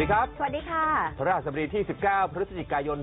ดีครับ สวัสดีค่ะ พระราชบดีที่ 19 พฤศจิกายน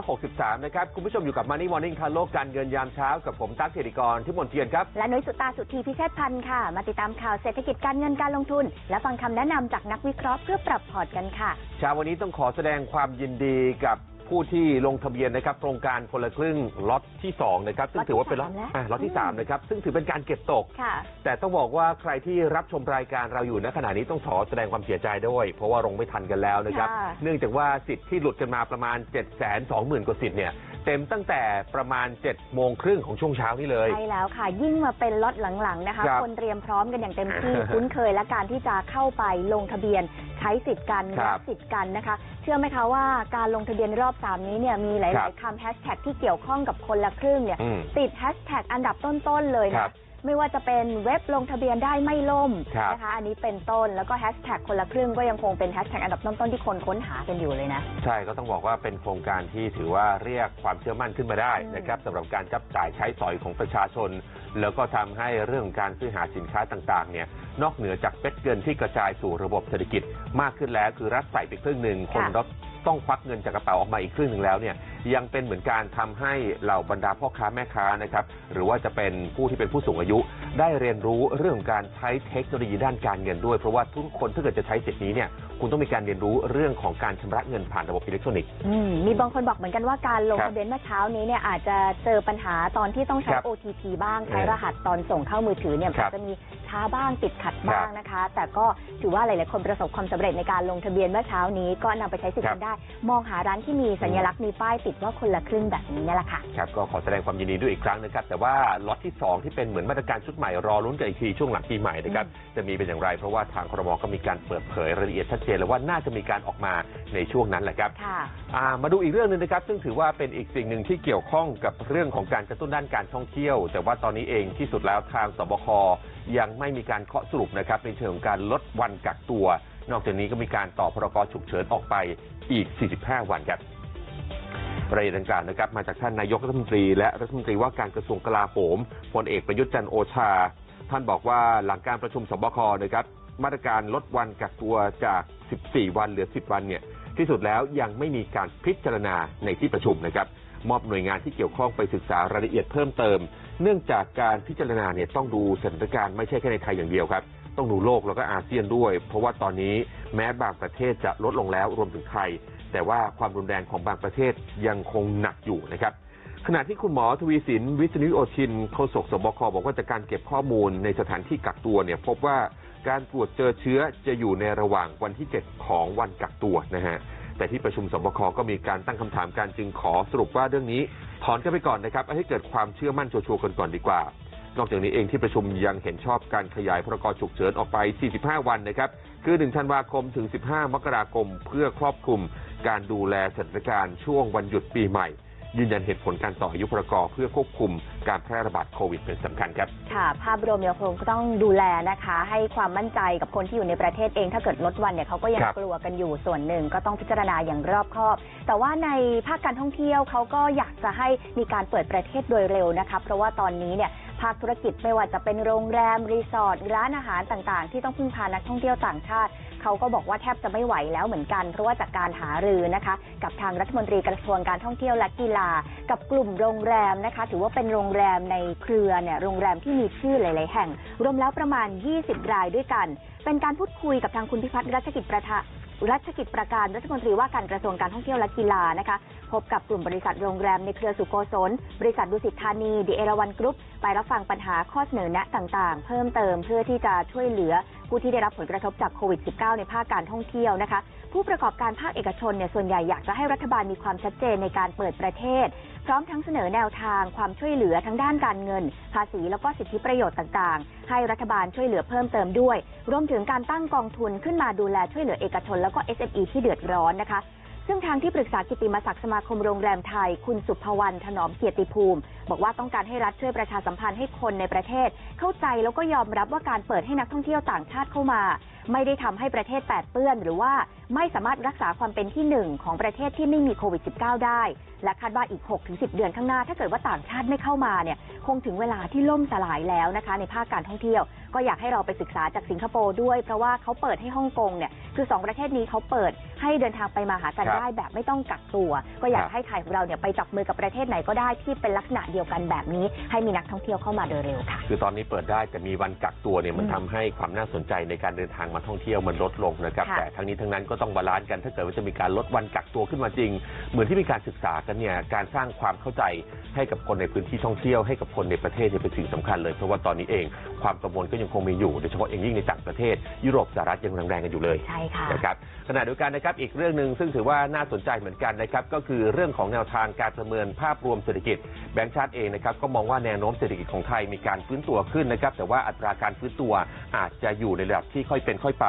2563 นะครับ คุณผู้ชมอยู่กับ Money Morning ทางโลกการเงินยามเช้ากับผมตั๊กเทริกรที่มนเทียนครับ และนุ้ยสุตาสุธีพิเชษพันธ์ค่ะ มาติดตามข่าวเศรษฐกิจการเงินการลงทุน และฟังคำแนะนำจากนักวิเคราะห์เพื่อปรับพอร์ตกันค่ะ เช้าวันนี้ต้องขอแสดงความยินดีกับ ผู้ที่ลงทะเบียนนะครับโครงการคนละครึ่งล็อตที่2นะครับซึ่งถือว่าเป็นล็อตล็อตที่สามแล้ว อะล็อตที่3นะครับซึ่งถือเป็นการเก็บตก ค่ะ แต่ต้องบอกว่าใครที่รับชมรายการเราอยู่ณขณะนี้ต้องขอแสดงความเสียใจด้วย เพราะว่าลงไม่ทันกันแล้วนะครับ ค่ะ เนื่องจากว่าสิทธิ์ที่หลุดกันมาประมาณ 7 2 0 0 0 0 กว่าสิทธิ์เนี่ย เต็มตั้งแต่ประมาณ7โมงครึ่งของช่วงเช้านี้เลย ใช่แล้วค่ะ ยิ่งมาเป็นล็อตหลังๆนะคะ ครับคนเตรียมพร้อมกันอย่างเต็มที่ คุ้นเคยและการที่จะเข้าไปลงทะเบียนใช้สิทธิ์กันครัรับบสิทธิ์กันนะคะ เชื่อไหมคะว่าการลงทะเบียนรอบ3นี้เนี่ยมีหครัลายบ ๆคำแฮชแท็กที่เกี่ยวข้องกับคนละครึ่งเนี่ย อืม ติดแฮชแท็กอันดับต้น ๆ เลยครันะ บ ไม่ว่าจะเป็นเว็บลงทะเบียนได้ไม่ล่มครับนะคะ อันนี้เป็นต้นแล้วก็แฮชแท็กคนละครึ่งก็ยังคงเป็นแฮชแท็กอันดับต้นๆที่คนค้นหากันอยู่เลยนะ ใช่ก็ต้องบอกว่าเป็นโครงการที่ถือว่าเรียกความเชื่อมั่นขึ้นมาได้อืมนะครับสำหรับการจับจ่ายใช้สอยของประชาชน แล้วก็ทำให้เรื่องของการซื้อหาสินค้าต่างๆเนี่ยนอกเหนือจากเป็ดเงินที่กระจายสู่ระบบเศรษฐกิจมากขึ้นแล้ว คือรัฐใส่ไปครึ่งหนึ่งคนรับต้องควักเงินจากกระเป๋าออกมาอีกครึ่งหนึ่งแล้วเนี่ยยังเป็นเหมือนการทำให้เหล่าบรรดาพ่อค้าแม่ค้านะครับ หรือว่าจะเป็นผู้ที่เป็นผู้สูงอายุ ได้เรียนรู้เรื่องของการใช้เทคโนโลยีด้านการเงินด้วย เพราะว่าทุกคนถ้าเกิดจะใช้สิทธินี้เนี่ย คุณต้องมีการเรียนรู้เรื่องของการชำระเงินผ่านระบบอิเล็กทรอนิกส์ อืมมีบางคนบอกเหมือนกันว่าการลงครับทะเบียนเมื่อเช้านี้เนี่ยอาจจะเจอปัญหาตอนที่ต้องใช้ ครับ OTP บ้างใช้เออรหัสตอนส่งเข้ามือถือเนี่ยครับอาจจะมีช้าบ้างติดขัดบ้างครับนะคะ แต่ก็ถือว่าหลาย ๆ คนประสบความสำเร็จในการลงทะเบียนเมื่อเช้านี้ก็นำไปใช้สิทธิ์ครักับนได้ มองหาร้านที่มีสัญลักษณ์มีป้ายติดว่าคนละครึ่งแบบนี้เนี่ยแหละค่ะ ครับก็ขอแสดงความยินดีด้วยอีกครั้งนะครับ แต่ว่าล็อตที่ 2 ที่เป็นเหมือนมาตรการชุดใหม่รอลุ้นกันอีกทีช่วงหลังปีใหม่นะครับ จะมีเป็นอย่างไร เพราะว่าทางครมก็มีการเปิดเผยรายละเอียดชัดเจนแล้วว่าน่าจะมีการออกมาในช่วงนั้นแหละครับค่ะอ่ามาดูอีกเรื่องหนึงนะครับ ซึ่งถือว่าเป็นอีกสิ่งหนึ่งที่เกี่ยวข้องกับเรื่องของการกระตุ้นด้านการท่องเที่ยว แต่ว่าตอนนี้เองที่สุดแล้วทางสบคยังไม่มีการเคาะสรุปนะครับในเชิงของการลดวันกักตัว นอกจากนี้ก็มีการต่อพรกฉุกเฉินออกไปอีก 45 วันครับรายละเอียดดังกล่าวนะครับมาจากท่านนายกรัฐมนตรี และรัฐมนตรีว่าการกระทรวงกลาโหมพลเอกประยุทธ์จันทร์โอชา ท่านบอกว่าหลังการประชุมสบคนะครับมาตรการลดวันกักตัวจาก 14 วันเหลือ 10 วันเนี่ยที่สุดแล้วยังไม่มีการพิจารณาในที่ประชุมนะครับ มอบหน่วยงานที่เกี่ยวข้องไปศึกษารายละเอียดเพิ่มเติม เนื่องจากการพิจารณาเนี่ยต้องดูสถานการณ์ไม่ใช่แค่ในไทยอย่างเดียวครับ ต้องดูโลกแล้วก็อาเซียนด้วย เพราะว่าตอนนี้แม้บางประเทศจะลดลงแล้วรวมถึงไทย แต่ว่าความรุนแรงของบางประเทศยังคงหนักอยู่นะครับขณะที่คุณหมอทวีสิน วิษณุโอชินโฆษกสบคบอกว่าจากการเก็บข้อมูลในสถานที่กักตัวเนี่ยพบว่า การตรวจเจอเชื้อจะอยู่ในระหว่างวันที่ 7 ของวันกักตัวนะฮะ แต่ที่ประชุมสบคก็มีการตั้งคำถามการจึงขอสรุปว่าเรื่องนี้ ถอนกันไปก่อนนะครับ ให้เกิดความเชื่อมั่นชัวร์ๆกันก่อนดีกว่า นอกจากนี้เองที่ประชุมยังเห็นชอบการขยายพรกฉุกเฉินออกไป 45 วันนะครับ คือ 1 ธันวาคมถึง 15 มกราคม เพื่อครอบคลุมการดูแลสถานการณ์ช่วงวันหยุดปีใหม่ ยืนยันเหตุผลการต่ออายุพรกเพื่อควบคุมการแพร่ระบาดโควิดเป็นสำคัญครับค่ะ ภาพรวมยังคงต้องดูแลนะคะ ให้ความมั่นใจกับคนที่อยู่ในประเทศเอง ถ้าเกิดลดวันเนี่ยเขาก็ยังครับกลัวกันอยู่ส่วนหนึ่งก็ต้องพิจารณาอย่างรอบคอบ แต่ว่าในภาคการท่องเที่ยวเขาก็อยากจะให้มีการเปิดประเทศโดยเร็วนะคะเพราะว่าตอนนี้เนี่ย ภาคธุรกิจไม่ว่าจะเป็นโรงแรม รีสอร์ทร้านอาหารต่างๆ ที่ต้องพึ่งพานักท่องเที่ยวต่างชาติ เขาก็บอกว่าแทบจะไม่ไหวแล้วเหมือนกัน เพราะว่าจากการหารือนะคะ กับทางรัฐมนตรีกระทรวงการท่องเที่ยวและกีฬา กับกลุ่มโรงแรมนะคะ ถือว่าเป็นโรงแรมในเครือเนี่ยโรงแรมที่มีชื่อหลาย ๆ แห่ง รวมแล้วประมาณ 20 รายด้วยกัน เป็นการพูดคุยกับทางคุณพิพัฒน์รัชกิจประทะ รัชกิจประการรัฐมนตรีว่าการกระทรวงการท่องเที่ยวและกีฬานะคะ พบกับกลุ่มบริษัทโรงแรมในเครือสุโกศลบริษัทดุสิตธานีดีเอราวันกรุ๊ป ไปรับฟังปัญหาข้อเสนอแนะต่างๆ เพิ่มเติมเพื่อที่จะช่วยเหลือ ผู้ที่ได้รับผลกระทบจากโควิด -19 ในภาคการท่องเที่ยวนะคะ ผู้ประกอบการภาคเอกชนเนี่ยส่วนใหญ่อยากจะให้รัฐบาลมีความชัดเจนในการเปิดประเทศ พร้อมทั้งเสนอแนวทางความช่วยเหลือทั้งด้านการเงิน ภาษีแล้วก็สิทธิประโยชน์ต่างๆ ให้รัฐบาลช่วยเหลือเพิ่มเติมด้วย รวมถึงการตั้งกองทุนขึ้นมาดูแลช่วยเหลือเอกชน แล้วก็ SME ที่เดือดร้อนนะคะ ซึ่งทางที่ปรึกษากิติมศักดิ์สมาคมโรงแรมไทย คุณสุภวรรณถนอมเกียรติภูมิ บอกว่าต้องการให้รัฐช่วยประชาสัมพันธ์ให้คนในประเทศ เข้าใจแล้วก็ยอมรับว่าการเปิดให้นักท่องเที่ยวต่างชาติเข้ามา ไม่ได้ทำให้ประเทศแปดเปื้อน หรือว่าไม่สามารถรักษาความเป็นที่หนึ่งของประเทศที่ไม่มีโควิด -19 ได้ และคาดว่าอีก 6-10 เดือนข้างหน้า ถ้าเกิดว่าต่างชาติไม่เข้ามาเนี่ยคงถึงเวลาที่ล่มสลายแล้วนะคะ ในภาคการท่องเที่ยว ก็อยากให้เราไปศึกษาจากสิงคโปร์ด้วย เพราะว่าเขาเปิดให้ฮ่องกงเนี่ยคือสองประเทศนี้เขาเปิดให้เดินทางไปมาหากันครับได้แบบไม่ต้องกักตัว ก็อยากครับให้ไทยของเราเนี่ยไปจับมือกับประเทศไหนก็ได้ที่เป็นลักษณะเดียวกันแบบนี้ ให้มีนักท่องเที่ยวเข้ามาโดยเร็วค่ะ คือตอนนี้เปิดได้แต่มีวันกักตัวเนี่ยมันอืมทำให้ความน่าสนใจในการเดินทางมาท่องเที่ยวมันลดลงนะครับ ค่ะแต่ทั้งนี้ทั้งนั้นก็ต้องบาลานซ์กัน ถ้าเกิดว่าจะมีการลดวันกักตัวขึ้นมาจริง เหมือนที่มีการศึกษากันเนี่ยการสร้างความเข้าใจให้กับคนในพื้นที่ท่องเที่ยวให้กับคนในประเทศเนี่ยเป็นสิ่งสำคัญเลยเพราะว่าตอนนี้เองความกังวลก็ยังคงมีอยู่โดยเฉพาะอย่างยิ่งในต่างประเทศ ยุโรปสหรัฐยังแรงๆกันอยู่เลย ใช่ค่ะ นะครับขณะเดียวกันนะครับอีกเรื่องหนึ่งซึ่งถือว่าน่าสนใจเหมือนกันนะครับก็คือเรื่องของแนวทางการประเมินภาพรวมเศรษฐกิจแบงก์ชาติเองนะครับก็มองว่าแนวโน้มเศรษฐกิจของไทยมีการฟื้นตัวขึ้นนะครับแต่ว่าอัตราการฟื้นตัวอาจจะอยู่ในระดับที่ค่อยเป็นค่อยไป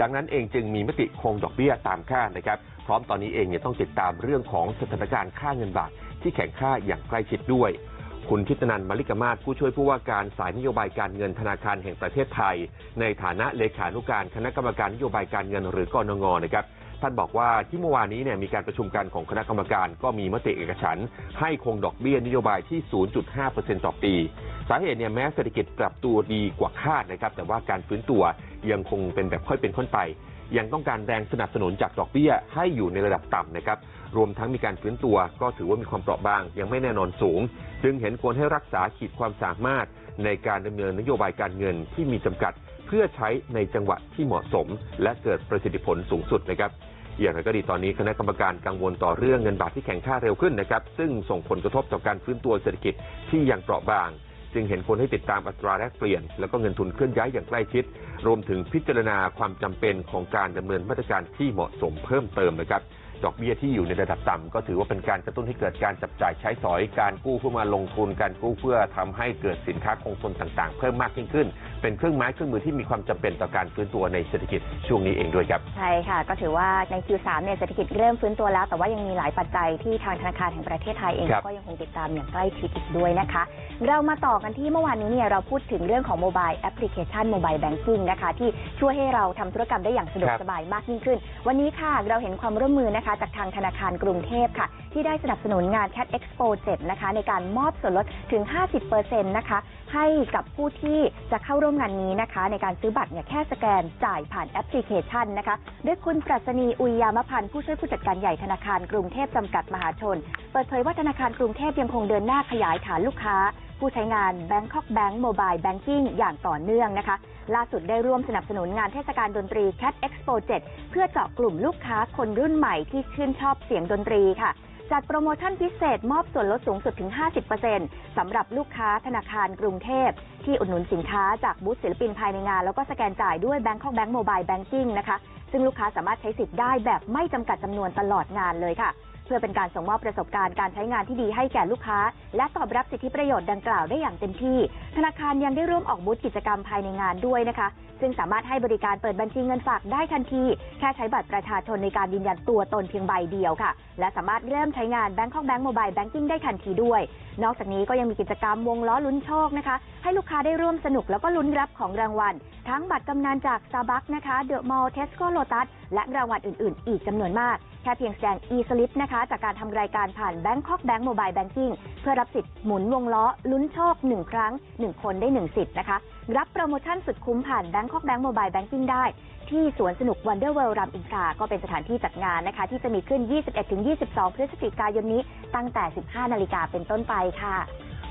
ดังนั้นเองจึงมีมติคงดอกเบี้ยตามคาดนะครับ พร้อมตอนนี้เองเนี่ยต้องติดตามเรื่องของสถานการณ์ค่าเงินบาทที่แข็งค่าอย่างใกล้ชิดด้วย คุณทิตนันมลิกมาศผู้ช่วยผู้ว่าการสายนโยบายการเงินธนาคารแห่งประเทศไทย ในฐานะเลขานุการคณะกรรมการนโยบายการเงินหรือกอนงนะครับ ท่านบอกว่าที่เมื่อวานนี้เนี่ยมีการประชุมกันของคณะกรรมการก็มีมติเอกฉันท์ให้คงดอกเบี้ยนโยบายที่ 0.5%ต่อปี สาเหตุเนี่ยแม้เศรษฐกิจปรับตัวดีกว่าคาดนะครับ แต่ว่าการฟื้นตัวยังคงเป็นแบบค่อยเป็นค่อยไป ยังต้องการแรงสนับสนุนจากดอกเบี้ยให้อยู่ในระดับต่ำนะครับ รวมทั้งมีการฟื้นตัวก็ถือว่ามีความเปราะบาง ยังไม่แน่นอนสูง จึงเห็นควรให้รักษาขีดความสามารถในการดำเนินนโยบายการเงินที่มีจำกัด เพื่อใช้ในจังหวะที่เหมาะสม และเกิดประสิทธิผลสูงสุดนะครับ อย่างไรก็ดีตอนนี้คณะกรรมการกังวลต่อเรื่องเงินบาทที่แข็งค่าเร็วขึ้นนะครับซึ่งส่งผลกระทบต่อการฟื้นตัวเศรษฐกิจที่ยังเปราะบาง จึงเห็นควรให้ติดตามอัตราแลกเปลี่ยน แล้วก็เงินทุนเคลื่อนย้ายอย่างใกล้ชิด รวมถึงพิจารณาความจำเป็นของการดำเนินมาตรการที่เหมาะสมเพิ่มเติมนะครับดอกเบี้ยที่อยู่ในระดับต่ำก็ถือว่าเป็นการกระตุ้นให้เกิดการจับจ่ายใช้สอยการกู้เพื่อมาลงทุนการกู้เพื่อทำให้เกิดสินค้าคงทนต่างๆ เพิ่มมากยิ่งขึ้น เป็นเครื่องไม้เครื่องมือที่มีความจำเป็นต่อการฟื้นตัวในเศรษฐกิจช่วงนี้เองด้วยครับ ใช่ค่ะ ก็ถือว่าใน Q3 เนี่ยเศรษฐกิจเริ่มฟื้นตัวแล้ว แต่ว่ายังมีหลายปัจจัยที่ทางธนาคารแห่งประเทศไทยเองครับ ก็ยังคงติดตามอย่างใกล้ชิดอีกด้วยนะคะ เรามาต่อกันที่เมื่อวานนี้เนี่ยเราพูดถึงเรื่องของโมบายแอปพลิเคชันโมบายแบงกิ้งนะคะ ที่ช่วยให้เราทำธุรกรรมได้อย่างสะดวกครับ สบายมากยิ่งขึ้น วันนี้ค่ะเราเห็นความร่วมมือนะคะ จากทางธนาคารกรุงเทพค่ะ ที่ได้สนับสนุนงาน Cat Expo 7นะคะในการมอบส่วนลดถึง 50%นะคะ ให้กับผู้ที่จะเข้าร่วมงานนี้นะคะ ในการซื้อบัตรเนี่ยแค่สแกนจ่ายผ่านแอปพลิเคชันนะคะด้วยคุณปรัชนีอุยยามพันธ์ผู้ช่วยผู้จัดการใหญ่ธนาคารกรุงเทพจำกัดมหาชน เปิดเผยว่าธนาคารกรุงเทพยังคงเดินหน้าขยายฐานลูกค้า ผู้ใช้งาน Bangkok Bank Mobile Banking อย่างต่อเนื่องนะคะ ล่าสุดได้ร่วมสนับสนุนงานเทศกาลดนตรี Cat Expo 7 เพื่อเจาะกลุ่มลูกค้าคนรุ่นใหม่ที่ชื่นชอบเสียงดนตรีค่ะ จัดโปรโมชั่นพิเศษมอบส่วนลดสูงสุดถึง 50%สำหรับลูกค้าธนาคารกรุงเทพ ที่อุดหนุนสินค้าจากบูธศิลปินภายในงาน แล้วก็สแกนจ่ายด้วย Bangkok Bank Mobile Banking นะคะ ซึ่งลูกค้าสามารถใช้สิทธิ์ได้แบบไม่จำกัดจำนวนตลอดงานเลยค่ะ เพื่อเป็นการส่งมอบประสบการณ์การใช้งานที่ดีให้แก่ลูกค้า และตอบรับสิทธิประโยชน์ดังกล่าวได้อย่างเต็มที่ ธนาคารยังได้ร่วมออกบูธกิจกรรมภายในงานด้วยนะคะ ซึ่งสามารถให้บริการเปิดบัญชีเงินฝากได้ทันที แค่ใช้บัตรประชาชนในการยืนยันตัวตนเพียงใบเดียวค่ะ และสามารถเริ่มใช้งาน Bangkok Bank Mobile Banking ได้ทันทีด้วย นอกจากนี้ก็ยังมีกิจกรรมวงล้อลุ้นโชคนะคะ ให้ลูกค้าได้ร่วมสนุกแล้วก็ลุ้นรับของรางวัล ทั้งบัตรกำนันจาก Starbucks นะคะ The Mall Tesco Lotus และรางวัลอื่น ๆ อีกจำนวนมาก แค่เพียงแสดง e-slip นะคะ จากการทำรายการผ่าน Bangkok Bank Mobile Banking เพื่อรับสิทธิ์หมุนวงล้อ ลุ้นโชค 1 ครั้ง 1 คนได้ 1 สิทธิ์นะคะ รับโปรโมชั่นสุดคุ้มผ่าน Bangkok Bank Mobile Banking ได้ ที่สวนสนุก Wonder World รามอินทราก็เป็นสถานที่จัดงานนะคะ ที่จะมีขึ้น 21-22 พฤศจิกายนนี้ตั้งแต่ 15 นาฬิกาเป็นต้นไปค่ะ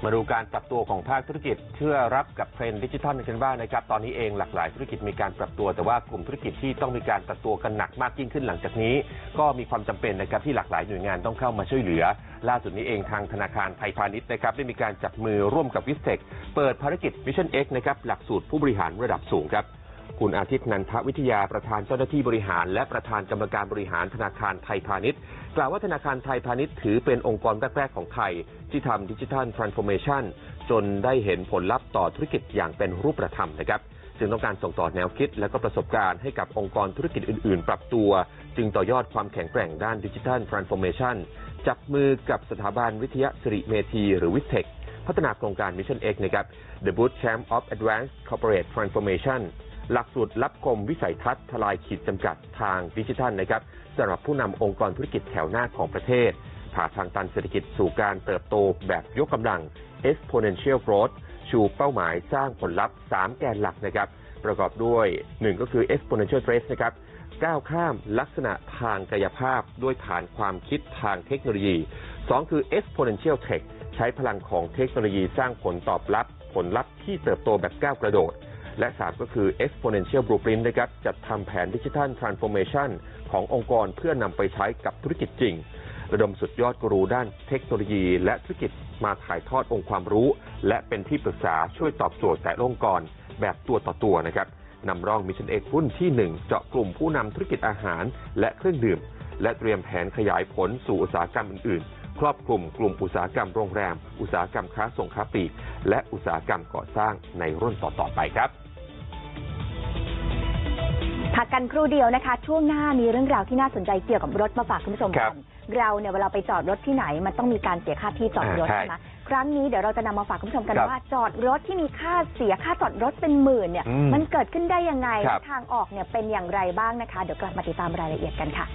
มาดูการปรับตัวของภาคธุรกิจเพื่อรับกับเทรนด์ดิจิทัลกันบ้างนะครับ ตอนนี้เองหลากหลายธุรกิจมีการปรับตัว แต่ว่ากลุ่มธุรกิจที่ต้องมีการปรับตัวกันหนักมากยิ่งขึ้นหลังจากนี้ ก็มีความจำเป็นนะครับที่หลากหลายหน่วยงานต้องเข้ามาช่วยเหลือ ล่าสุดนี้เองทางธนาคารไทยพาณิชย์นะครับได้มีการจับมือร่วมกับวิสเทคเปิดภารกิจ Mission X นะครับหลักสูตรผู้บริหารระดับสูงครับ คุณอาทิตย์นันทวิทยาประธานเจ้าหน้าที่บริหาร และประธานกรรมการบริหารธนาคารไทยพาณิชย์ กล่าวว่าธนาคารไทยพาณิชย์ถือเป็นองค์กรแรก ๆ ของไทย ที่ทำดิจิทัลทรานส์โฟ m a ชันจนได้เห็นผลลัพธ์ต่อธุรกิจอย่างเป็นรูปธรรมนะครับจึงต้องการส่งต่อแนวคิดและก็ประสบการณ์ให้กับองค์กรธุรกิจอื่น ๆ ปรับตัว จึงต่อยอดความแข็งแกร่งด้านดิจิทัลทรานส์โฟ m a ชันจับมือกับสถาบันวิทยาสิริเมธีหรือวิเทคพัฒนาโครงการ Mission X นะครับ The Bootcamp of Advanced Corporate Transformation หลักสูตรรับคมวิสัยทัศน์ทลายขีดจำกัดทางดิจิทัลนะครับสำหรับผู้นำองค์กรธุรกิจแถวหน้าของประเทศผ่าทางตันเศรษฐกิจสู่การเติบโตแบบยกกำลัง exponential growth ชูเป้าหมายสร้างผลลัพธ์ 3 แกนหลักนะครับ ประกอบด้วย 1 ก็คือ exponential trace นะครับก้าวข้ามลักษณะทางกายภาพด้วยฐานความคิดทางเทคโนโลยี 2 คือ exponential tech ใช้พลังของเทคโนโลยีสร้างผลตอบรับ ผลลัพธ์ที่เติบโตแบบก้าวกระโดด และ 3 ก็คือ exponential blueprint นะครับจัดทำแผนดิจิทัล transformation ขององค์กรเพื่อนำไปใช้กับธุรกิจจริง ระดมสุดยอดกรูด้านเทคโนโลยี และธุรกิจมาถ่ายทอดองค์ความรู้ และเป็นที่ปรึกษาช่วยตอบโจทย์แต่ละองค์กรแบบตัวต่อตัวนะครับนำร่อง Mission X รุ่นที่ 1 เจาะกลุ่มผู้นำธุรกิจอาหารและเครื่องดื่ม และเตรียมแผนขยายผลสู่อุตสาหกรรมอื่น ๆ ครอบคลุมกลุ่มอุตสาหกรรมโรงแรม อุตสาหกรรมค้าส่งค้าปลีก และอุตสาหกรรมก่อสร้างในรุ่นต่อ ๆ ไปครับ พักกันครู่เดียวนะคะ ช่วงหน้ามีเรื่องราวที่น่าสนใจเกี่ยวกับรถมาฝากคุณผู้ชมครักับ นเราเนี่ยเวลาไปจอดรถที่ไหน มันต้องมีการเสียค่าที่จอดรถอ่าใช่ใช่ไหมครั้งนี้เดี๋ยวเราจะนำมาฝากคุณผู้ชมกันครับว่าจอดรถที่มีค่าเสียค่าจอดรถเป็นหมื่นเนี่ย อืมมันเกิดขึ้นได้ยังไงครับทางออกเนี่ยเป็นอย่างไรบ้างนะคะ เดี๋ยวกลับมาติดตามรายละเอียดกันค่ะ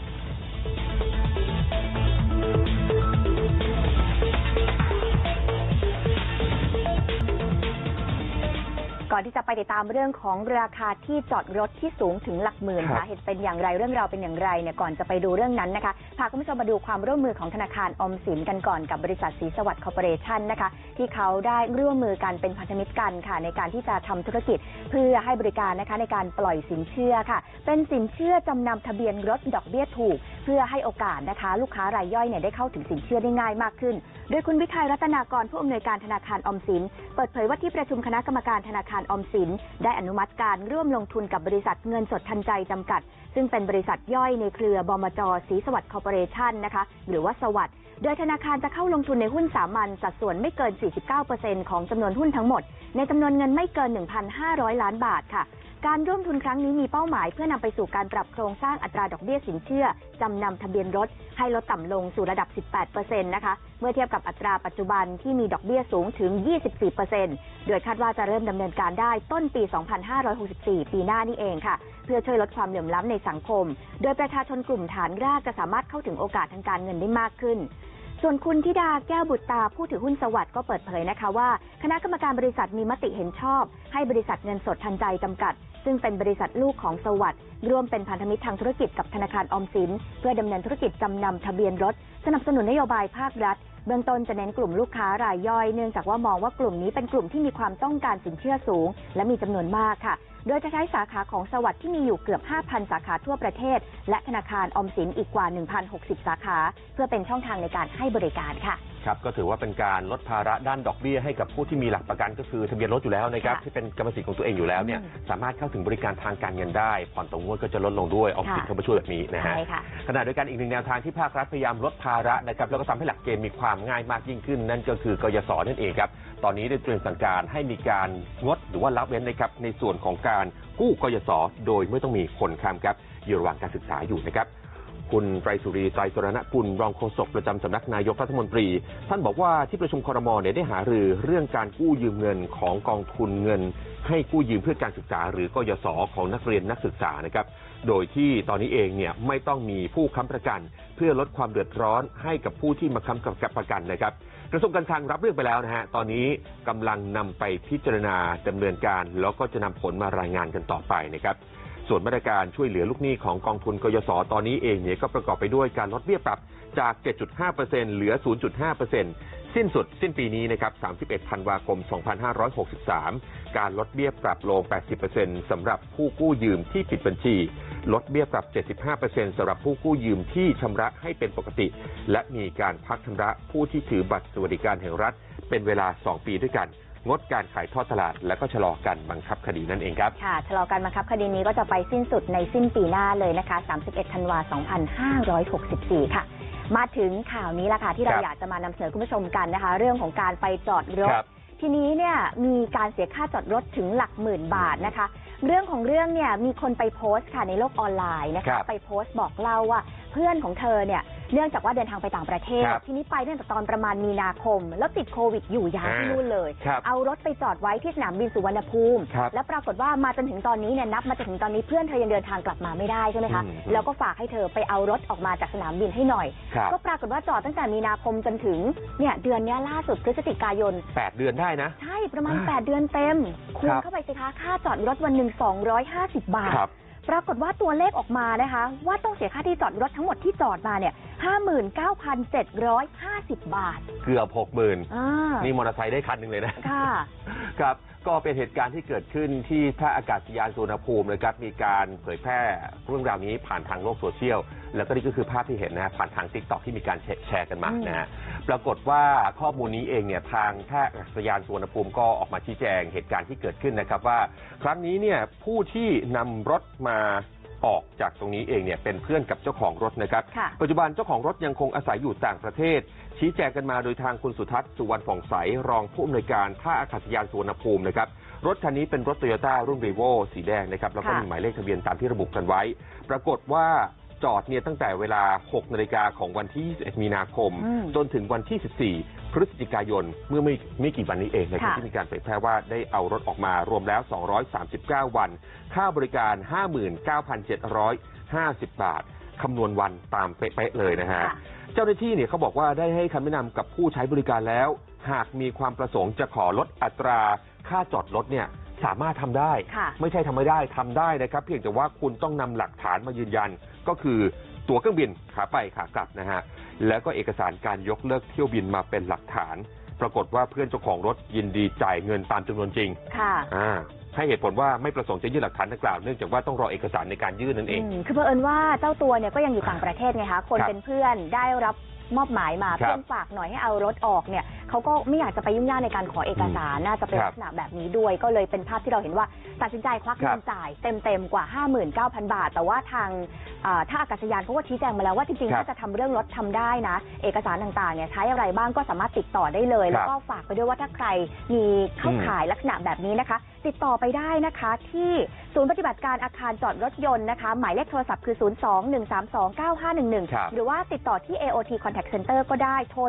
ก่อนที่จะไปติดตามเรื่องของราคาที่จอดรถที่สูงถึงหลักหมื่นครับสาเหตุเป็นอย่างไรเรื่องราวเป็นอย่างไรเนี่ยก่อนจะไปดูเรื่องนั้นนะคะพาคุณผู้ชมมาดูความร่วมมือของธนาคารออมสินกันก่อนกับบริษัทศรีสวัสดิ์คอร์ปอเรชั่นนะคะที่เขาได้ร่วมมือกันเป็นพันธมิตรกันค่ะในการที่จะทำธุรกิจ เพื่อให้บริการนะคะในการปล่อยสินเชื่อค่ะ เป็นสินเชื่อจำนำทะเบียนรถดอกเบี้ยถูก เพื่อให้โอกาสนะคะ ลูกค้ารายย่อยเนี่ยได้เข้าถึงสินเชื่อได้ง่ายมากขึ้น โดยคุณวิทัยรัตนากรผู้อำนวยการธนาคารออมสิน เปิดเผยว่าที่ประชุมคณะกรรมการธนาคารออมสิน ได้อนุมัติการร่วมลงทุนกับบริษัทเงินสดทันใจจำกัด ซึ่งเป็นบริษัทย่อยในเครือบมจศรีสวัสดิ์คอร์ปอเรชันนะคะหรือว่าสวัสด์โดยธนาคารจะเข้าลงทุนในหุ้นสามัญสัดส่วนไม่เกิน 49%ของจำนวนหุ้นทั้งหมด ในจำนวนเงินไม่เกิน 1,500 ล้านบาทค่ะ การร่วมทุนครั้งนี้มีเป้าหมายเพื่อนำไปสู่การปรับโครงสร้างอัตราดอกเบี้ยสินเชื่อจำนำทะเบียนรถ ให้ลดต่ำลงสู่ระดับ 18%นะคะ เมื่อเทียบกับอัตราปัจจุบันที่มีดอกเบี้ยสูงถึง 24%โดยคาดว่าจะเริ่มดำเนินการได้ต้นปี 2564 ปีหน้านี่เองค่ะ เพื่อช่วยลดความเหลื่อมล้ำในสังคม โดยประชาชนกลุ่มฐานรากจะสามารถเข้าถึงโอกาสทางการเงินได้มากขึ้นส่วนคุณธิดาแก้วบุตรตาผู้ถือหุ้นสวัสด์ก็เปิดเผยนะคะว่า คณะกรรมการบริษัทมีมติเห็นชอบ ให้บริษัทเงินสดทันใจจำกัด ซึ่งเป็นบริษัทลูกของสวัสด์ร่วมเป็นพันธมิตรทางธุรกิจกับธนาคารออมสิน เพื่อดำเนินธุรกิจจำนำทะเบียนรถ สนับสนุนนโยบายภาครัฐ เบื้องต้นจะเน้นกลุ่มลูกค้ารายย่อย เนื่องจากว่ามองว่ากลุ่มนี้เป็นกลุ่มที่มีความต้องการสินเชื่อสูง และมีจำนวนมากค่ะ โดยจะใช้สาขาของสวัสด์ที่มีอยู่เกือบ 5,000 สาขาทั่วประเทศ และธนาคารออมสินอีกกว่า 1,060 สาขา เพื่อเป็นช่องทางในการให้บริการค่ะ ครับก็ถือว่าเป็นการลดภาระด้านดอกเบี้ยให้กับผู้ที่มีหลักประกันก็คือทะเบียนรถอยู่แล้วนะครับค่ะที่เป็นกรรมสิทธิ์ของตัวเองอยู่แล้วเนี่ยอืมสามารถเข้าถึงบริการทางการเงินได้ ผ่อนต่องวดก็จะลดลงด้วยออมสินค่ะ เข้ามาช่วยแบบนี้นะฮะ ใช่ค่ะ ขณะเดียวกันอีกหนึ่งแนวทางที่ภาครัฐพยายามลดภาระนะครับแล้วก็ทำให้หลักเกณฑ์มีความง่ายมากยิ่งขึ้น นั่นก็คือกยศนั่นเองครับ ตอนนี้ได้เตรียมสั่งการให้มีการงดหรือว่าละเว้นนะครับในส่วนของการกู้กยศโดยไม่ต้องมีคนค้ำครับอยู่ระหว่างการศึกษาอยู่นะครับ คุณไตรสุรีไตรสรณกุลรองโฆษกประจำสำนักนายกรัฐมนตรี ท่านบอกว่าที่ประชุมครมเนี่ยได้หารือเรื่องการกู้ยืมเงินของกองทุนเงิน ให้กู้ยืมเพื่อการศึกษา หรือกยศของนักเรียนนักศึกษานะครับโดยที่ตอนนี้เองเนี่ยไม่ต้องมีผู้ค้ำประกัน เพื่อลดความเดือดร้อนให้กับผู้ที่มาค้ำกับประกันนะครับกระทรวงการคลังรับเรื่องไปแล้วนะฮะ ตอนนี้กำลังนำไปพิจารณาดำเนินการ แล้วก็จะนำผลมารายงานกันต่อไปนะครับ ส่วนมาตรการช่วยเหลือลูกหนี้ของกองทุนกยศตอนนี้เองเนี่ยก็ประกอบไปด้วยการลดเบี้ยปรับจาก 7.5%เหลือ 0.5%สิ้นสุดสิ้นปีนี้นะครับ 31 ธันวาคม 2563 การลดเบี้ยปรับลง 80%สำหรับผู้กู้ยืมที่ปิดบัญชี ลดเบี้ยปรับ 75%สำหรับผู้กู้ยืมที่ชำระให้เป็นปกติ และมีการพักชำระผู้ที่ถือบัตรสวัสดิการแห่งรัฐเป็นเวลา 2 ปีด้วยกัน งดการขายทอดตลาด และก็ชะลอการบังคับคดีนั่นเองครับ ค่ะ ชะลอการบังคับคดีนี้ก็จะไปสิ้นสุดในสิ้นปีหน้าเลยนะคะ 31 ธันวา2564 ค่ะ มาถึงข่าวนี้ละค่ะ ที่เราครับอยากจะมานำเสนอคุณผู้ชมกันนะคะ เรื่องของการไปจอดรถ ครับ ทีนี้เนี่ยมีการเสียค่าจอดรถถึงหลักหมื่นบาทนะคะ เรื่องของเรื่องเนี่ยมีคนไปโพสต์ค่ะในโลกออนไลน์นะครัคะ บ ไปโพสต์บอกเล่าว่า เพื่อนของเธอเนี่ย เนื่องจากว่าเดินทางไปต่างประเทศ ครับทีนี้ไปตั้งแต่ตอนประมาณมีนาคม แล้วติดโควิดอยู่ยาวที่อ่านู่นเลย ครับเอารถไปจอดไว้ที่สนามบินสุวรรณภูมิ ครับแล้วปรากฏว่ามาจนถึงตอนนี้เนี่ยนับมาจนถึงตอนนี้เพื่อนเธอยังเดินทางกลับมาไม่ได้ใช่ไหมคะ อืมแล้วก็ฝากให้เธอไปเอารถออกมาจากสนามบินให้หน่อย ครับ ก็ปรากฏว่าจอดตั้งแต่มีนาคมจนถึงเนี่ยเดือนเนี้ยล่าสุดพฤศจิกายน แปดเดือนได้นะ ใช่ประมาณ อ่า8 เดือนเต็มคูณครับเข้าไปสิคะค่าจอดรถวันหนึ่ง250 บาท ครับ ปรากฏว่าตัวเลขออกมานะคะ ว่าต้องเสียค่าที่จอดรถทั้งหมดที่จอดมาเนี่ย59,750 บาท เกือบหกหมื่นอ่านี่มอเตอร์ไซค์ได้คันหนึ่งเลยนะ ค่ะ ครับ ก็เป็นเหตุการณ์ที่เกิดขึ้นที่ท่าอากาศยานสุวรรณภูมินะครับมีการเผยแพร่เรื่องราวนี้ผ่านทางโลกโซเชียล แล้วก็นี่ก็คือภาพที่เห็นนะฮะผ่านทางทิกตอกที่มีการแชร์แชร์กันมาอืมนะฮะปรากฏว่าข้อมูลนี้เองเนี่ยทางท่าอากาศยานสุวรรณภูมิก็ออกมาชี้แจงเหตุการณ์ที่เกิดขึ้นนะครับว่า ครั้งนี้เนี่ยผู้ที่นำรถมาออกจากตรงนี้เองเนี่ยเป็นเพื่อนกับเจ้าของรถนะครับค่ะปัจจุบันเจ้าของรถยังคงอาศัยอยู่ต่างประเทศ ชี้แจงกันมาโดยทางคุณสุทัศน์สุวรรณผ่องใส รองผู้อำนวยการท่าอากาศยานสุวรรณภูมินะครับ รถคันนี้เป็นรถโตโยต้ารุ่นรีโวสีแดงนะครับ แล้วก็ค่ะมีหมายเลขทะเบียนตามที่ระบุกันไว้ ปรากฏว่าจอดเนี่ยตั้งแต่เวลา 6 นาฬิกาของวันที่ 21 มีนาคมอืมจนถึงวันที่ 14 พฤศจิกายน เมื่อไม่ไม่กี่วันนี้เองนะครับค่ะที่มีการเผยแพร่ว่าได้เอารถออกมารวมแล้ว 239 วัน ค่าบริการ 59,750 บาท คำนวณวันตามเป๊ะๆเลยนะฮะค่ะ เจ้าหน้าที่เนี่ยเขาบอกว่าได้ให้คำแนะนำกับผู้ใช้บริการแล้ว หากมีความประสงค์จะขอลดอัตราค่าจอดรถเนี่ยสามารถทำได้ ค่ะ ไม่ใช่ทำไม่ได้ทำได้นะครับ เพียงแต่ว่าคุณต้องนำหลักฐานมายืนยัน ก็คือตั๋วเครื่องบินขาไปขากลับนะฮะแล้วก็เอกสารการยกเลิกเที่ยวบินมาเป็นหลักฐาน ปรากฏว่าเพื่อนเจ้าของรถยินดีจ่ายเงินตามจำนวนจริง ค่ะ อ่า ให้เหตุผลว่าไม่ประสงค์จะยื่นหลักฐานดังกล่าวเนื่องจากว่าต้องรอเอกสารในการยื่นนั่นเองอืมคือเผอิญว่าเจ้าตัวเนี่ยก็ยังอยู่ต่างประเทศไงคะ คนครับ เป็นเพื่อนได้รับ มอบหมายมาครับเพื่อนฝากหน่อยให้เอารถออกเนี่ยเขาก็ไม่อยากจะไปยุ่งยากในการขอเอกสารน่าจะเป็นครัลับกษณะแบบนี้ด้วย ก็เลยเป็นภาพที่เราเห็นว่าตัดสินใจควักครัเงิบนจ่ายเต็มๆกว่า 59,000 บาท แต่ว่าทางอ่าท่าอากาศยานเขาก็ชี้แจงมาแล้วว่าจริงๆครับถ้าจะทำเรื่องรถทำได้นะ เอกสารต่างๆเนี่ยใช้อะไรบ้างก็สามารถติดต่อได้เลย แล้วก็ฝากไปด้วยว่าถ้าใครมีเข้าอืมข่ายลักษณะแบบนี้นะคะ ติดต่อไปได้นะคะที่ศูนย์ปฏิบัติการอาคารจอดรถยนต์นะคะหมายเลขโทรศัพท์คือ 02-132-9511ครับหรือว่าติดต่อที่ AOT Contact Center ก็ได้โทร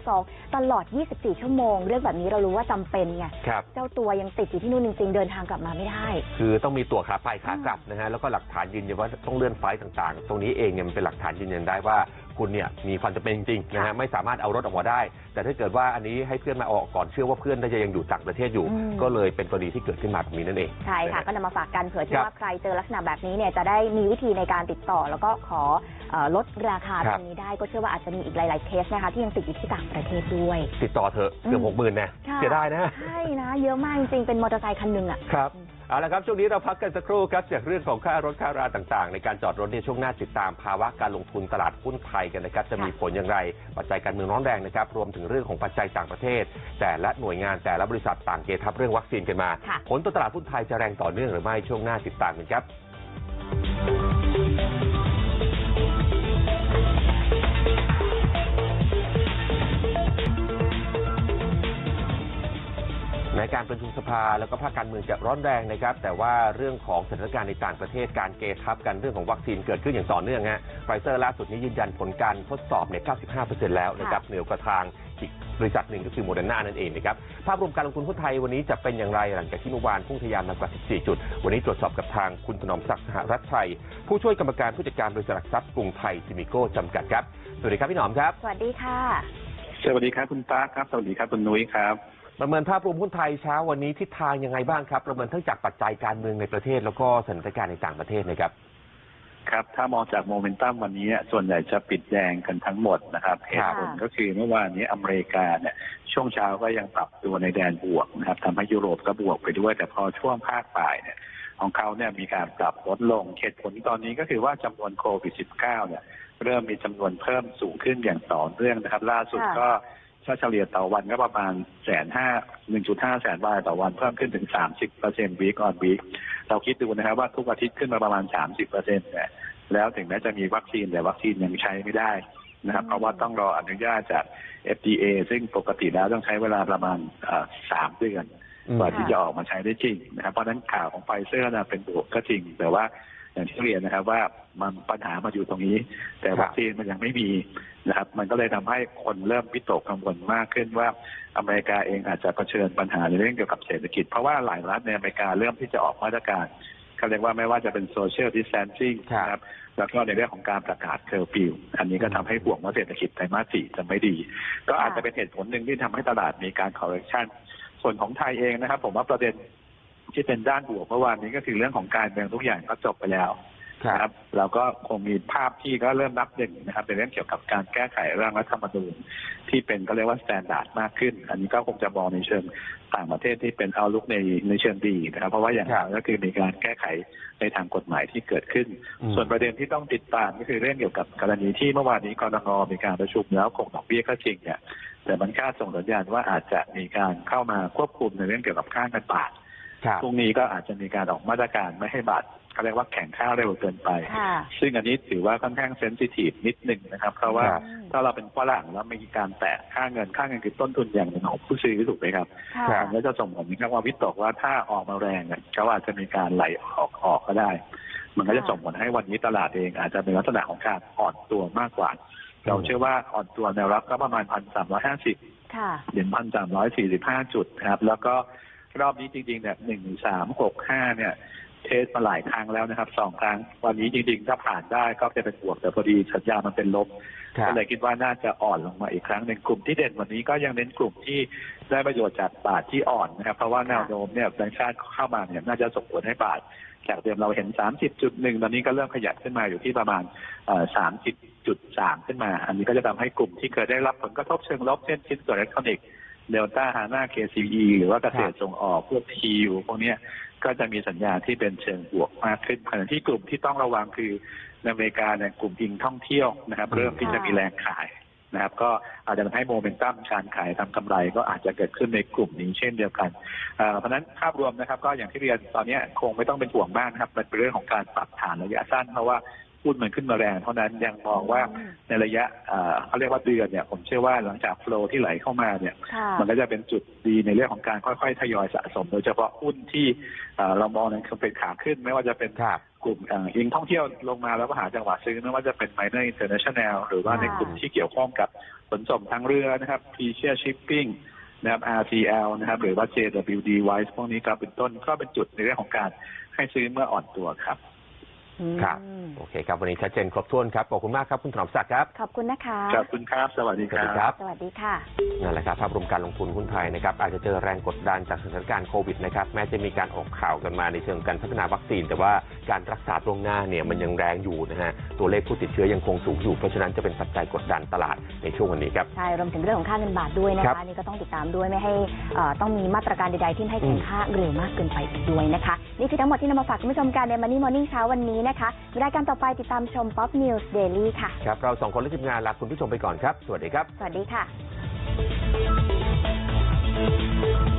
1722 ตลอด 24 ชั่วโมง เรื่องแบบนี้เรารู้ว่าจำเป็นไง ครับ เจ้าตัวยังติดอยู่ที่นู่นจริง ๆ เดินทางกลับมาไม่ได้ คือต้องมีตั๋วขาไปขากลับนะฮะแล้วก็หลักฐานยืนยันว่าต้องเลื่อนไฟล์ต่างๆ ตรงนี้เองเนี่ยมันเป็นหลักฐานยืนยันได้ว่า คุณเนี่ยมีความจำเป็นจริงๆนะฮะค่ะไม่สามารถเอารถออกมาได้ แต่ถ้าเกิดว่าอันนี้ให้เพื่อนมาเอาออกก่อนเชื่อว่าเพื่อนน่าจะยังอยู่ต่างประเทศอยู่ อืม ก็เลยเป็นกรณีที่เกิดขึ้นมาตรงนี้นั่นเองใช่ค่ะนฮก็นำมาฝากกันเผื่อที่ครับว่าใครเจอลักษณะแบบนี้เนี่ยจะได้มีวิธีในการติดต่อ แล้วก็ขอเอ่อลดราคาคตรับรงนี้ได้ก็เชื่อว่าอาจจะมีอีกหลาย ๆเคสนะคะที่ยังติดอยู่ที่ต่างประเทศด้วย ติดต่อเถอะเกือบอืมหกหมื่นนะค่ะ เสียดายนะใช่นะ เยอะมากจริงๆเป็นมอเตอร์ไซค์คันหนึ่งอะครับ เอาละครับ ช่วงนี้เราพักกันสักครู่ครับ จากเรื่องของค่ารถค่าราต่างๆ ในการจอดรถในช่วงหน้าติดตามภาวะการลงทุนตลาดหุ้นไทยกันนะครับ จะมีผลอย่างไร ปัจจัยการเมืองร้อนแรงนะครับ รวมถึงเรื่องของปัจจัยต่างประเทศ แต่ละหน่วยงานแต่ละบริษัทต่างเกทับเรื่องวัคซีนกันมาค่ะผลต่อตลาดหุ้นไทยจะแรงต่อเนื่องหรือไม่ช่วงหน้าติดตามกันครับ แม้การประชุมสภาแล้วก็ภาคการเมืองจะร้อนแรงนะครับ แต่ว่าเรื่องของสถานการณ์ในต่างประเทศการเกทับกันเรื่องของวัคซีนเกิดขึ้นอย่างต่อเนื่องฮะไฟเซอร์ล่าสุดนี้ยืนยันผลการทดสอบเนี่ย 95%แล้วนะครับเหนือกว่าทางอีกบริษัทหนึ่งก็คือโมเดอร์นานั่นเองนะครับ ภาพรวมการลงทุนหุ้นไทยวันนี้จะเป็นอย่างไรหลังจากที่เมื่อวานพุ่งทะยานมากว่า 14 จุด วันนี้ตรวจสอบกับทางคุณถนอมศักดิ์สหรัฐชัย ผู้ช่วยกรรมการผู้จัดการบริษัทหลักทรัพย์กรุงไทยซิมิโก้จำกัดครับ สวัสดีครับพี่หนอมครับ สวัสดีค่ะ สวัสดีครับคุณตาครับ สวัสดีครับคุณนุ้ยครับ ประเมินภาพรวมหุ้นไทยเช้าวันนี้ทิศทางยังไงบ้างครับ ประเมินทั้งจากปัจจัยการเมืองในประเทศ แล้วก็สถานการณ์ในต่างประเทศนะครับครับ ถ้ามองจากโมเมนตัมวันนี้ส่วนใหญ่จะปิดแดงกันทั้งหมดนะครับเหตุผลก็คือเมื่อวานนี้อเมริกาเนี่ยช่วงเช้าก็ยังปรับตัวในแดนบวกนะครับทำให้ยุโรปก็บวกไปด้วย แต่พอช่วงภาคบ่ายเนี่ยของเขาเนี่ยมีการปรับลดลงเหตุผลตอนนี้ก็คือว่าจำนวนโควิด -19 เนี่ยเริ่มมีจำนวนเพิ่มสูงขึ้นอย่างต่อเนื่องนะครับ ล่าสุดค่ะก็ ถ้าเฉลี่ยต่อวันก็ประมาณแสนห้าหนึ่งจุดห้าแสนรายต่อวันเพิ่มขึ้นถึงสามสิบเปอร์เซ็นต์วีคออนวีคเราคิดดูนะครับว่าทุกอาทิตย์ขึ้นมาประมาณสามสิบเปอร์เซ็นต์เนี่ยแล้วถึงแม้จะมีวัคซีนแต่วัคซีนยังใช้ไม่ได้นะครับเพราะว่าต้องรออนุญาตจาก FDA ซึ่งปกติแล้วต้องใช้เวลาประมาณสามเดือนกว่าที่จะออกมาใช้ได้จริงนะครับเพราะฉะนั้นข่าวของไฟเซอร์นะเป็นบวกก็จริง แต่ว่า อย่างที่เรียนนะครับว่ามันปัญหามาอยู่ตรงนี้ แต่ครับวัคซีนมันยังไม่มีนะครับ มันก็เลยทำให้คนเริ่มวิตกกังวลมากขึ้นว่าอเมริกาเองอาจจะเผชิญปัญหาในเรื่องเกี่ยวกับเศรษฐกิจ เพราะว่าหลายรัฐในอเมริกาเริ่มที่จะออกมาตรการเขาเรียกว่าไม่ว่าจะเป็นโซเชียลดิส a ทนซิ่งครับนะครับแล้วก็ในเรื่องของการประกาศเคอร์ฟิวอันนี้ก็ทำให้ห่วงว่าเศรษฐกิจไตรมาสสี่จะไม่ดี ก็อาจจะเป็นเหตุผลหนึ่งที่ทำให้ตลาดมีการ correction ส่วนของไทยเองนะครับ ผมว่าประเด็น ที่เป็นด้านบวกเมื่อวานนี้ก็คือเรื่องของการเมืองทุกอย่างก็จบไปแล้วครับนะครับเราก็คงมีภาพที่ก็เริ่มนับหนึ่งนะครับเป็นเรื่องเกี่ยวกับการแก้ไขร่างรัฐธรรมนูญที่เป็นก็เรียกว่าสแตนดาร์ดมากขึ้น อันนี้ก็คงจะมองในเชิงต่างประเทศที่เป็นเอาลุกในในเชิงดีนะครับ เพราะว่าอย่างครับน้อยก็คือมีการแก้ไขในทางกฎหมายที่เกิดขึ้นอืมส่วนประเด็นที่ต้องติดตามก็คือเรื่องเกี่ยวกับกรณีที่เมื่อวานนี้กรงงมีการประชุมแล้วคงดอกเบี้ยก็จริงเนี่ยแต่มันคาดส่งสัญญาณว่าอาจจะมีการเข้ามาควบคุมในเรื่องเกี่ยวกับค่าเงินบาทครับ พรุ่งนี้ก็อาจจะมีการออกมาตรการไม่ให้บาทเขาเรียกว่าแข่งค่าเร็วเกินไปค่ะซึ่งอันนี้ถือว่าค่อนข้างเซนซิทีฟนิดหนึ่งนะครับ เพราะว่าครับถ้าเราเป็นฝรั่งแล้วมีการแตะค่าเงินค่าเงินคือต้นทุนอย่างหนึ่งของผู้ซื้อถูกไหมครับค่ะครับมันก็จะส่งผลนะครับว่าวิตกว่าถ้าออกมาแรงเนี่ยเขาอาจจะมีการไหลออกออกก็ได้ มันก็จะส่งผลให้วันนี้ตลาดเองอาจจะเป็นลักษณะของการอ่อนตัวมากกว่า เราเชื่อว่าอ่อนตัวแนวรับก็ประมาณพันสามร้อยห้าสิบค่ะเหรียญพันสามร้อยสี่สิบห้าจุดนะครับ แล้วก็ รอบนี้จริงๆเนี่ยหนึ่งสามหกห้าเนี่ย เทสมาหลายครั้งแล้วนะครับสองครั้ง วันนี้จริงๆ ถ้าผ่านได้ก็จะเป็นบวกแต่พอดีสัญญาณมันเป็นลบครับก็เลยคิดว่าน่าจะอ่อนลงมาอีกครั้งหนึ่งกลุ่มที่เด่นวันนี้ก็ยังเน้นกลุ่มที่ได้ประโยชน์จากบาทที่อ่อนนะครับ เพราะว่าแนวโน้มเนี่ยแบงก์ชาติเข้ามาเนี่ยน่าจะส่งผลให้บาทจากเดิมเราเห็น 30.1 ตอนนี้ก็เริ่มขยับขึ้นมาอยู่ที่ประมาณเอ่อ30.3 ขึ้นมา อันนี้ก็จะทำให้กลุ่มที่เคยได้รับผลกระทบเชิงลบเช่นชิ้นส่วนอิเล็กทรอนิกส์ เดลต้าฮาน่า KCE หรือว่าเกษตรส่งออกพวกทีวพวกเนี้ยก็จะมีสัญญาณที่เป็นเชิงบวกมากขึ้นขณะที่กลุ่มที่ต้องระวังคือในอเมริกาเนี่ยกลุ่มอิงท่องเที่ยวนะครับ เริ่มที่จะมีแรงขายนะครับ ก็อาจจะทำให้โมเมนตัมการขายทำกำไรก็อาจจะเกิดขึ้นในกลุ่มนี้เช่นเดียวกันเอ่อเพราะฉะนั้นภาพรวมนะครับ ก็อย่างที่เรียนตอนนี้คงไม่ต้องเป็นห่วงมากนะครับมันเป็นเรื่องของการปรับฐานระยะสั้นเพราะว่า หุ้นมันขึ้นมาแรงเท่านั้นยังมองว่าในระยะเอ่อเขาเรียกว่าเดือนเนี่ยผมเชื่อว่าหลังจากโฟลที่ไหลเข้ามาเนี่ยค่ะมันก็จะเป็นจุดดีในเรื่องของการค่อยๆ ทยอยสะสม โดยเฉพาะหุ้นที่เอ่อเรามองในเป็นขาขึ้นไม่ว่าจะเป็นครับกลุ่มเอ่ออิงท่องเที่ยวลงมาแล้วก็หาจังหวะซื้อไม่ว่าจะเป็น Miner International หรือว่าในกลุ่มที่เกี่ยวข้องกับขนส่งทางเรือนะครับ p r e c i o u s Shipping นะครับ RCL นะครับหรือว่า JWD Wise พวกนี้ก็เป็นต้นก็เป็นจุดในเรื่องของการให้ซื้อเมื่ออ่อนตัวครับ ครับอืมโอเคครับ วันนี้ชัดเจนครบถ้วนครับ ขอบคุณมากครับ คุณถนอมศักดิ์ครับ ขอบคุณนะคะ ขอบคุณครับ สวัสดีสควัสรัดีบครับ สวัสดีค่ะ นั่นแหละครับภาพรวมการลงทุนหุ้นไทยนะครับอาจจะเจอแรงกดดันจากสถานการณ์โควิดนะครับแม้จะมีการออกข่าวกันมาในเชิงการพัฒนาวัคซีน แต่ว่าการรักษาตรงหน้าเนี่ยมันยังแรงอยู่นะฮะ ตัวเลขผู้ติดเชื้อยังคงสูงอยู่ เพราะฉะนั้นจะเป็นปัจจัยกดดันตลาดในช่วงวันนี้ครับ ใช่ รวมถึงเรื่องของค่าเงินบาทด้วยนะครัคบนี่ก็ต้องติดตามด้วยไม่ให้อ่อต้องมีมาตรการใดๆ ที่ให้แข็งค่าเรือมากเกินไปด้วยนะคะ นี่คือทั้งหมดที่นำมาฝากคุณผู้ชมกันในมันนี่มอร์นิ่งเช้าวันนี้นะคะรายการต่อไปติดตามชม Pop News Daily ค่ะ ครับ เราสองคนและทีมงานลาคุณผู้ชมไปก่อนครับ สวัสดีครับ สวัสดีค่ะ